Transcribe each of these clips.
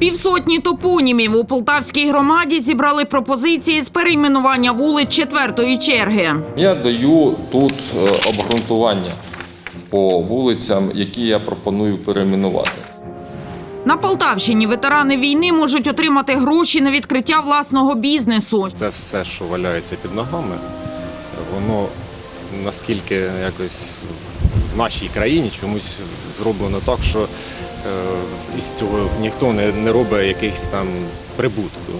Півсотні топонімів у полтавській громаді зібрали пропозиції з перейменування вулиць четвертої черги. Я даю тут е, обґрунтування по вулицям, які я пропоную перейменувати. На Полтавщині ветерани війни можуть отримати гроші на відкриття власного бізнесу. Те все, що валяється під ногами, воно наскільки якось в нашій країні чомусь зроблено так, що із цього ніхто не, не робить якихось там прибутку.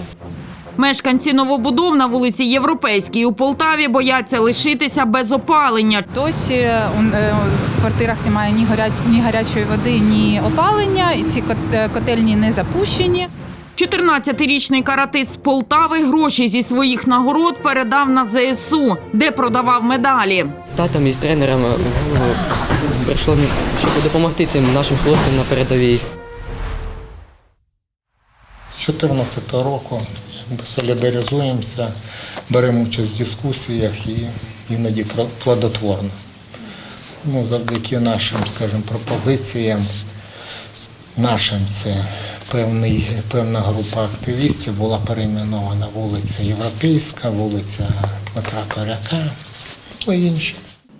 Мешканці новобудов на вулиці Європейській у Полтаві бояться лишитися без опалення. Досі е, в квартирах немає ні гаряч, ні гарячої води, ні опалення, і ці е, котельні не запущені. 14-річний каратист з Полтави гроші зі своїх нагород передав на ЗСУ, де продавав медалі. З татом і з тренером е, прийшло, щоб допомогти цим нашим хлопцям на передовій. З 2014 року якби, солідаризуємося, беремо участь в дискусіях і іноді плодотворно. Ну, завдяки нашим, скажімо, пропозиціям, нашим це певний, певна група активістів була перейменована вулиця Європейська, вулиця Дмитра Коряка, ну і інші.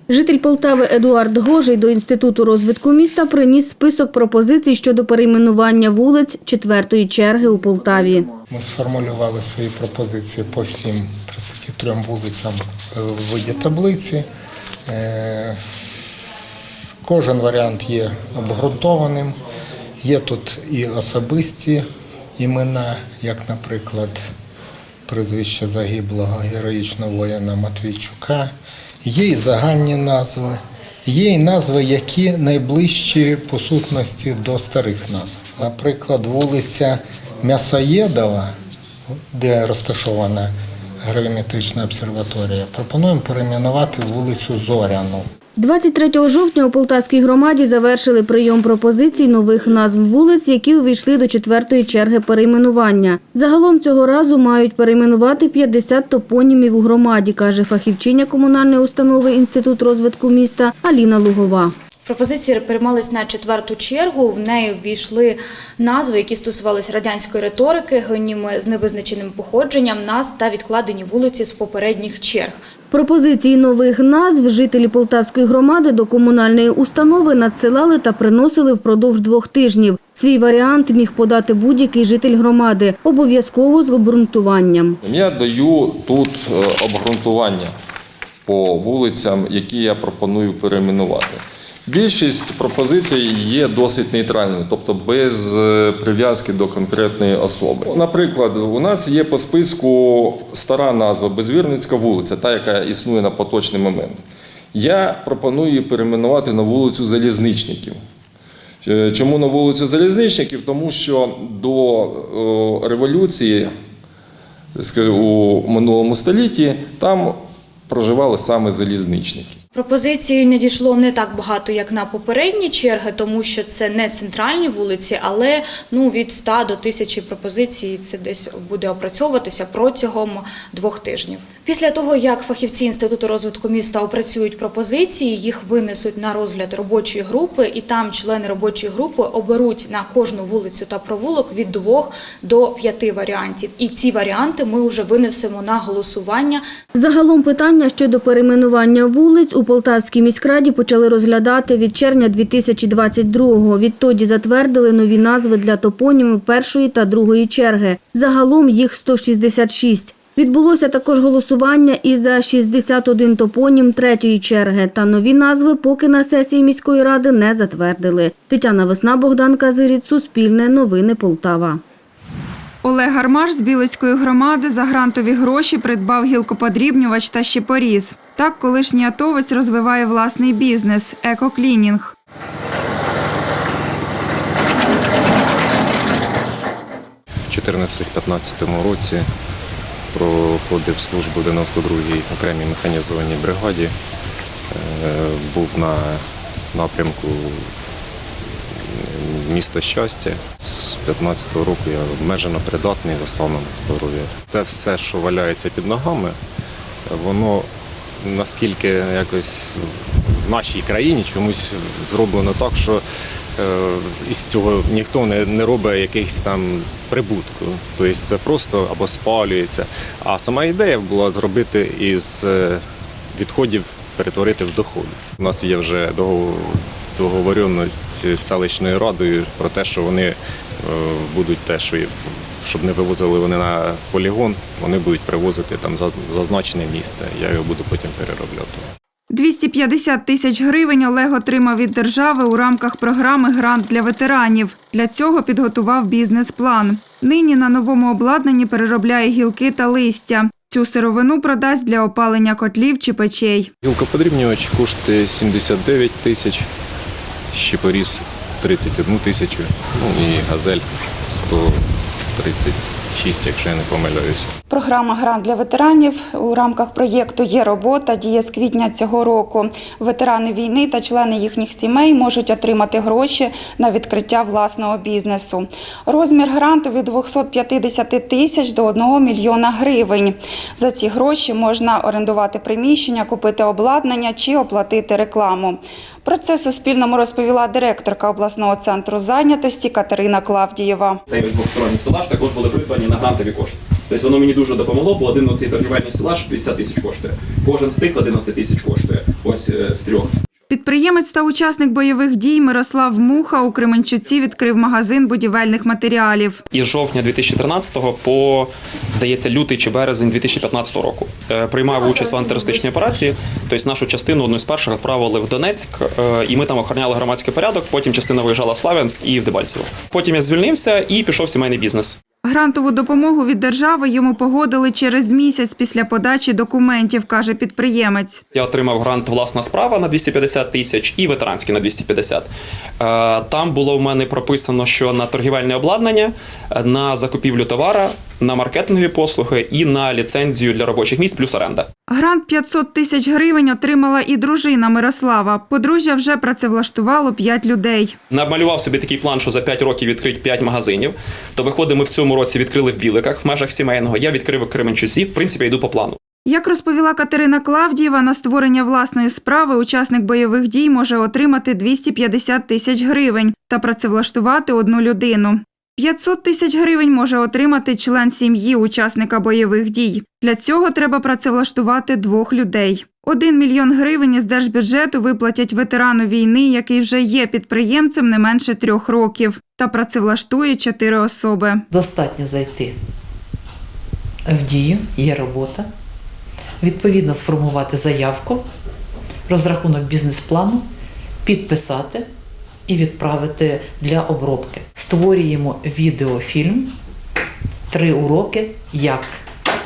Житель Полтави Едуард Гожий до Інституту розвитку міста приніс список пропозицій щодо перейменування вулиць четвертої черги у Полтаві. Ми сформулювали свої пропозиції по всім 33 вулицям в виді таблиці. Е, Кожен варіант є обґрунтованим. Є тут і особисті імена, як, наприклад, прізвище загиблого героїчного воїна Матвійчука. Є і загальні назви, є і назви, які найближчі по сутності до старих назв. Наприклад, вулиця М'ясоєдова, де розташована гравіметрична обсерваторія, пропонуємо перейменувати вулицю Зоряну. 23 жовтня у Полтавській громаді завершили прийом пропозицій нових назв вулиць, які увійшли до четвертої черги перейменування. Загалом цього разу мають перейменувати 50 топонімів у громаді, каже фахівчиня комунальної установи Інститут розвитку міста Аліна Лугова. Пропозиції приймались на четверту чергу. В неї ввійшли назви, які стосувалися радянської риторики, геніми з невизначеним походженням, назв та відкладені вулиці з попередніх черг. Пропозиції нових назв жителі Полтавської громади до комунальної установи надсилали та приносили впродовж двох тижнів. Свій варіант міг подати будь-який житель громади, обов'язково з обґрунтуванням. Я даю тут е, обґрунтування по вулицям, які я пропоную перейменувати. Більшість пропозицій є досить нейтральною, тобто без е, прив'язки до конкретної особи. Наприклад, у нас є по списку стара назва Безвірницька вулиця, та яка існує на поточний момент. Я пропоную її перейменувати на вулицю Залізничників. Е, Чому на вулицю Залізничників? Тому що до е, революції у минулому столітті там проживали саме залізничники. Пропозицій не дійшло не так багато, як на попередні черги, тому що це не центральні вулиці, але ну від 100 до 1000 пропозицій це десь буде опрацьовуватися протягом двох тижнів. Після того, як фахівці інституту розвитку міста опрацюють пропозиції, їх винесуть на розгляд робочої групи, і там члени робочої групи оберуть на кожну вулицю та провулок від двох до п'яти варіантів. І ці варіанти ми вже винесемо на голосування Загалом питання щодо перейменування вулиць у Полтавській міськраді почали розглядати від червня 2022-го. Відтоді затвердили нові назви для топонімів першої та другої черги. Загалом їх 166. Відбулося також голосування і за 61 топонім третьої черги. Та нові назви поки на сесії міської ради не затвердили. Тетяна Весна, Богдан Казиріт, Суспільне, Новини Полтава. Олег Гармаш з Білицької громади за грантові гроші придбав гілкоподрібнювач та щепоріз. Так колишній атовець розвиває власний бізнес – екоклінінг. В 2014-2015 році проходив службу в 92-й окремій механізованій бригаді. Е, Був на напрямку місто щастя. З 15-го року я обмежено придатний за станом здоров'я. Те все, що валяється під ногами, воно наскільки якось в нашій країні чомусь зроблено так, що е, із цього ніхто не, не робить якихось там прибутку. Тобто це просто або спалюється. А сама ідея була зробити із е, відходів перетворити в доходи. У нас є вже договор- договоренність з селищною радою про те, що вони е, будуть те, що щоб не вивозили вони на полігон, вони будуть привозити там зазначене місце. Я його буду потім переробляти. 250 тисяч гривень Олег отримав від держави у рамках програми Грант для ветеранів. Для цього підготував бізнес-план. Нині на новому обладнанні переробляє гілки та листя. Цю сировину продасть для опалення котлів чи печей. Гілкоподрібнювач коштує 79 тисяч, щепоріз 31 тисячу, ну і газель 136, якщо я не помиляюся. Програма Грант для ветеранів у рамках проєкту є робота. Діє з квітня цього року. Ветерани війни та члени їхніх сімей можуть отримати гроші на відкриття власного бізнесу. Розмір гранту від 250 тисяч до 1 мільйона гривень. За ці гроші можна орендувати приміщення, купити обладнання чи оплатити рекламу. Про це Суспільному розповіла директорка обласного центру зайнятості Катерина Клавдієва. Цей весь двохсторонній стелаж також були придбані на грантові кошти. Тобто воно мені дуже допомогло, бо один оцей торгівельний стелаж 50 тисяч коштує. Кожен з тих 11 тисяч коштує. Ось е, з трьох. Підприємець та учасник бойових дій Мирослав Муха у Кременчуці відкрив магазин будівельних матеріалів. із жовтня 2013 по, здається, лютий чи березень 2015 року. Е, Приймав участь в антитерористичній операції. Тобто нашу частину одну з перших відправили в Донецьк, е, і ми там охороняли громадський порядок. Потім частина виїжджала в Славянськ і в Дебальцево. Потім я звільнився і пішов сімейний бізнес. Грантову допомогу від держави йому погодили через місяць після подачі документів, каже підприємець. Я отримав грант власна справа на 250 тисяч і ветеранський на 250. Е, Там було в мене прописано, що на торгівельне обладнання, е, на закупівлю товара, на маркетингові послуги і на ліцензію для робочих місць плюс оренда. Грант 500 тисяч гривень отримала і дружина Мирослава. Подружжя вже працевлаштувало 5 людей. Намалював собі такий план, що за 5 років відкрить 5 магазинів. То виходить, ми в цьому році відкрили в Біликах в межах сімейного. Я відкрив у Кременчуці. В принципі, я йду по плану. Як розповіла Катерина Клавдієва, на створення власної справи учасник бойових дій може отримати 250 тисяч гривень та працевлаштувати одну людину. 500 тисяч гривень може отримати член сім'ї учасника бойових дій. Для цього треба працевлаштувати двох людей. Один мільйон гривень із держбюджету виплатять ветерану війни, який вже є підприємцем не менше трьох років, та працевлаштує чотири особи. Достатньо зайти в дію, є робота, відповідно сформувати заявку, розрахунок бізнес-плану, підписати і відправити для обробки. Створюємо відеофільм, три уроки, як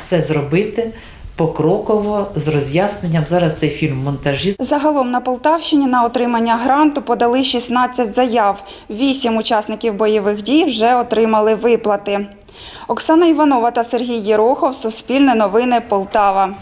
це зробити покроково з роз'ясненням. Зараз цей фільм в монтажі. Загалом на Полтавщині на отримання гранту подали 16 заяв. Вісім учасників бойових дій вже отримали виплати. Оксана Іванова та Сергій Єрохов. Суспільне новини Полтава.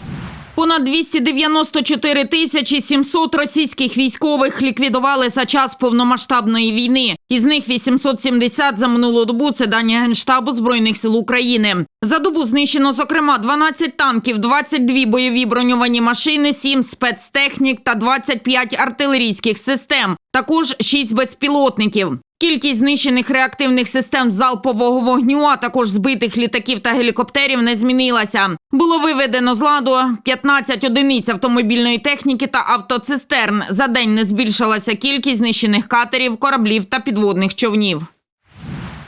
Понад 294 тисячі 700 російських військових ліквідували за час повномасштабної війни. Із них 870 за минулу добу. Це дані Генштабу Збройних сил України. За добу знищено, зокрема, 12 танків, 22 бойові броньовані машини, 7 спецтехнік та 25 артилерійських систем. Також 6 безпілотників. Кількість знищених реактивних систем залпового вогню, а також збитих літаків та гелікоптерів не змінилася. Було виведено з ладу 15 одиниць автомобільної техніки та автоцистерн. За день не збільшилася кількість знищених катерів, кораблів та підводних човнів.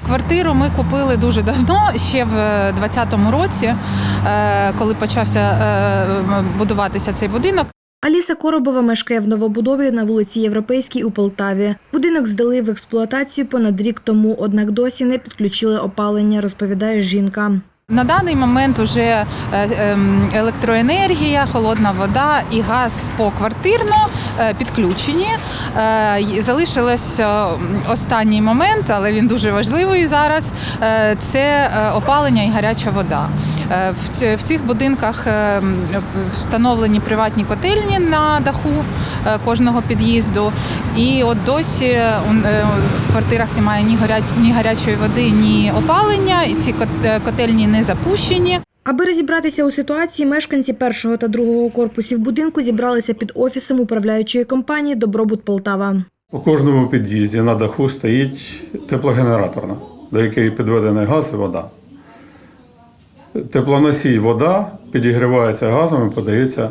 Квартиру ми купили дуже давно, ще в 2020 році, е, коли почався е, будуватися цей будинок. Аліса Коробова мешкає в новобудові на вулиці Європейській у Полтаві. Будинок здали в експлуатацію понад рік тому, однак досі не підключили опалення, розповідає жінка. На даний момент вже е, ем, електроенергія, холодна вода і газ поквартирно е, підключені. Е, Залишилось останній момент, але він дуже важливий зараз. Це опалення і гаряча вода. В цих будинках встановлені приватні котельні на даху кожного під'їзду. І от досі в квартирах немає ні гарячої води, ні опалення, і ці котельні не запущені. Аби розібратися у ситуації, мешканці першого та другого корпусів будинку зібралися під офісом управляючої компанії Добробут Полтава. У кожному під'їзді на даху стоїть теплогенераторна, до якої підведений газ і вода. Теплоносій вода підігрівається газом і подається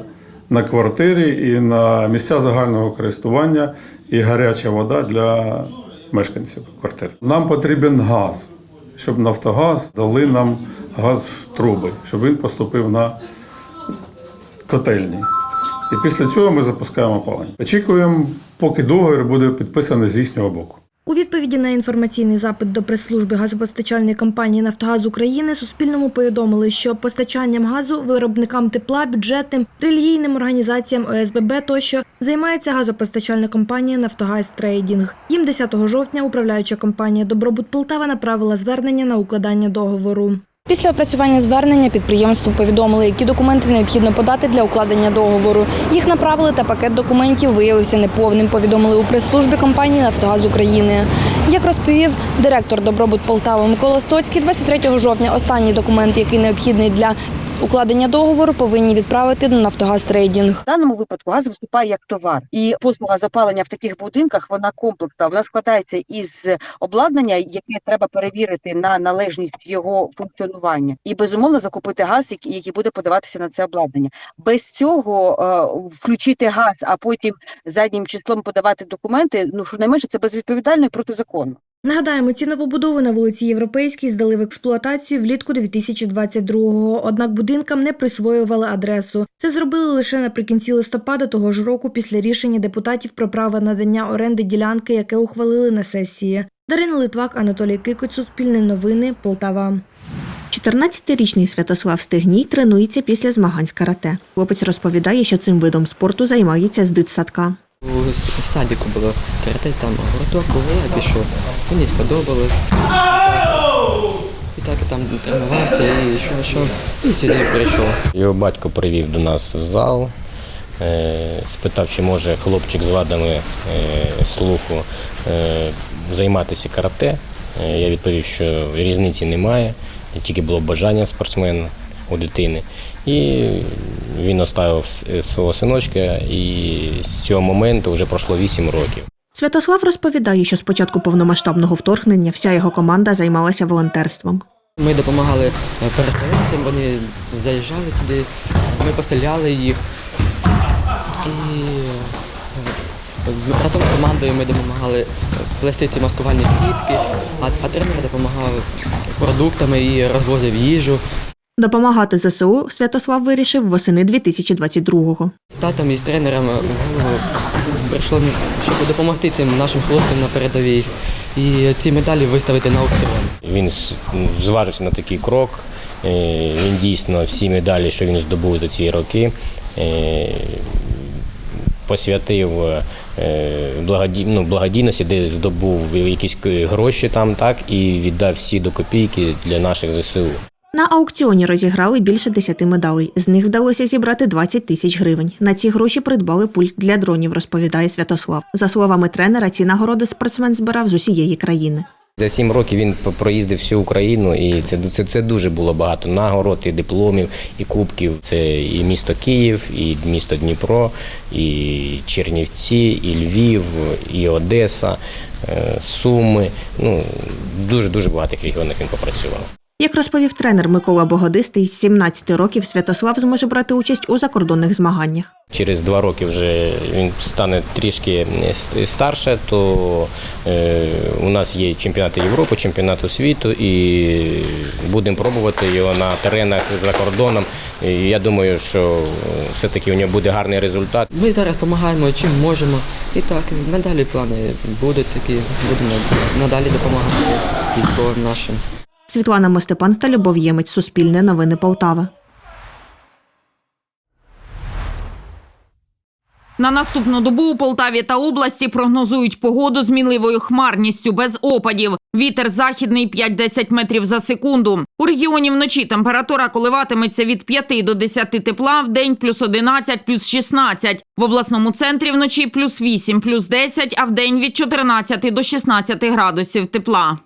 на квартирі і на місця загального користування і гаряча вода для мешканців квартир. Нам потрібен газ, щоб Нафтогаз дали нам газ в труби, щоб він поступив на котельні. І після цього ми запускаємо опалення. Очікуємо, поки договір буде підписаний з їхнього боку. У відповіді на інформаційний запит до прес-служби газопостачальної компанії Нафтогаз України Суспільному повідомили, що постачанням газу виробникам тепла, бюджетним, релігійним організаціям ОСББ тощо займається газопостачальна компанія Нафтогаз Трейдінг. Їм 10 жовтня управляюча компанія Добробут Полтава направила звернення на укладання договору. Після опрацювання звернення підприємству повідомили, які документи необхідно подати для укладення договору. Їх направили, та пакет документів виявився неповним. Повідомили у прес-службі компанії Нафтогаз України. Як розповів директор Добробут Полтави Микола Стоцький, 23 жовтня останній документ, який необхідний для укладення договору, повинні відправити на Нафтогаз Трейдінг. В даному випадку газ виступає як товар, і послуга з опалення в таких будинках вона комплексна. Вона складається із обладнання, яке треба перевірити на належність його функціонування, і безумовно закупити газ, який буде подаватися на це обладнання. Без цього е, включити газ, а потім заднім числом подавати документи. Ну щонайменше це безвідповідально і протизаконно. Нагадаємо, ці новобудови на вулиці Європейській здали в експлуатацію влітку 2022-го, однак будинкам не присвоювали адресу. Це зробили лише наприкінці листопада того ж року після рішення депутатів про право надання оренди ділянки, яке ухвалили на сесії. Дарина Литвак, Анатолій Кикоць, Суспільне новини, Полтава. 14-річний Святослав Стегній тренується після змагань з карате. Хлопець розповідає, що цим видом спорту займається з дитсадка. У садіку було карате, там гурток був, я пішов. Мені сподобалось. І так там тренувався і що, що, і сюди прийшов. Його батько привів до нас в зал, е, спитав, чи може хлопчик з вадами е, слуху е, займатися карате. Я відповів, що різниці немає, тільки було бажання спортсмена у дитини. І він оставив свого синочка, і з цього моменту вже пройшло 8 років. Святослав розповідає, що з початку повномасштабного вторгнення вся його команда займалася волонтерством. Ми допомагали е, переселенцям, вони заїжджали сюди, ми постріляли їх. І е, разом з командою ми допомагали плести ці маскувальні сітки, а, а тренер допомагав продуктами і розвозив їжу. Допомагати ЗСУ Святослав вирішив восени 2022-го. З татом і з тренером в голову прийшло, щоб допомогти цим нашим хлопцям на передовій і ці медалі виставити на аукціон. Він зважився на такий крок. Е, Він дійсно всі медалі, що він здобув за ці роки, е, посвятив е, ну, благодійності, де здобув якісь гроші там, так, і віддав всі до копійки для наших ЗСУ. На аукціоні розіграли більше 10 медалей. З них вдалося зібрати 20 тисяч гривень. На ці гроші придбали пульт для дронів, розповідає Святослав. За словами тренера, ці нагороди спортсмен збирав з усієї країни. За сім років він проїздив всю Україну, і це, це, це дуже було багато нагород, і дипломів, і кубків. Це і місто Київ, і місто Дніпро, і Чернівці, і Львів, і Одеса, е, Суми. Ну, дуже дуже багатих регіонах він попрацював. Як розповів тренер Микола Богодистий, з 17 років Святослав зможе брати участь у закордонних змаганнях. Через два роки вже він стане трішки старше, то е, у нас є чемпіонати Європи, чемпіонату світу, і будемо пробувати його на теренах за кордоном. І я думаю, що все-таки у нього буде гарний результат. Ми зараз допомагаємо чим можемо. І так, надалі плани будуть такі, будемо надалі допомагати військовим нашим. Світлана Мостепан та Любов Ємець. Суспільне новини Полтава. На наступну добу у Полтаві та області прогнозують погоду з мінливою хмарністю без опадів. Вітер західний 5-10 метрів за секунду. У регіоні вночі температура коливатиметься від 5 до 10 тепла, в день плюс 11, плюс 16. В обласному центрі вночі плюс 8, плюс 10, а в день від 14 до 16 градусів тепла.